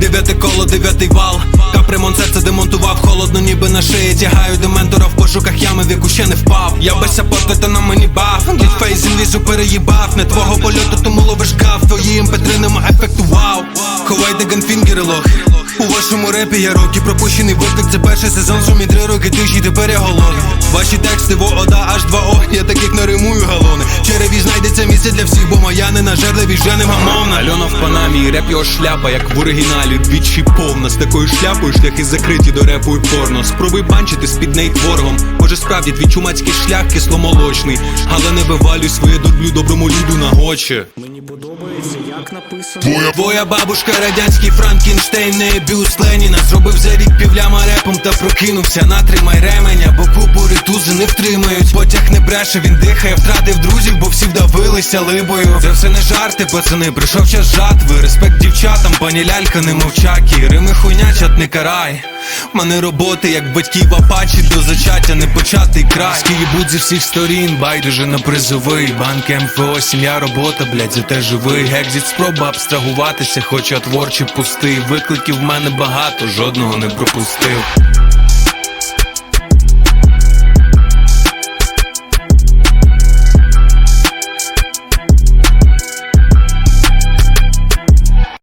Дев'яте коло, дев'ятий вал. Капремонт серце демонтував, холодно, ніби на шиї. Тягаю до ментора в пошуках ями, в яку ще не впав. Я без саппорта, та на мені баф. Дідфейс інвізу переїбав. Не твого польоту, тому ловиш гав Твої імпетри нема ефекту вау. Ховайте ганфінгери лох. У вашому репі я роки пропущений випадок Це перший сезон, сумі три роки тиші, тепер я голодний. Ваші тексти вода, аж два о Я таких не римую галони. Череві знайдеться місце для всіх, бо моя не нажерливі жени гамовна Альона в панамі, реп його шляпа, як в оригіналі, двічі повна. З такою шляпою шляхи закриті до репу і порно. Спробуй банчити з під неї творогом. Може справді твій чумацький шлях кисломолочний. Але не вивалюй своє дурблю доброму люду на очі. Мені подобається, як написано. Твоя, твоя бабушка радянський Франкенштейн, не бюст Леніна. Зробив за рік півляма репом та прокинувся. Натримай ременя, бо купури тузи не не бреше, він дихає, втратив друзів, бо всі вдавилися либою. Це все не жарти, пацани, прийшов час жатви Респект дівчатам, пані лялька, не мовчакі Рими хуйня, чат не карай. Мене роботи, як батьків апачі До зачаття не початий край. Скіїбуть зі всіх сторін, байдуже на призовий. Банк МФО, сім'я, робота, блядь, зате живий. Гекзіт, спроба абстрагуватися, хоча творчий пустий Викликів в мене багато, жодного не пропустив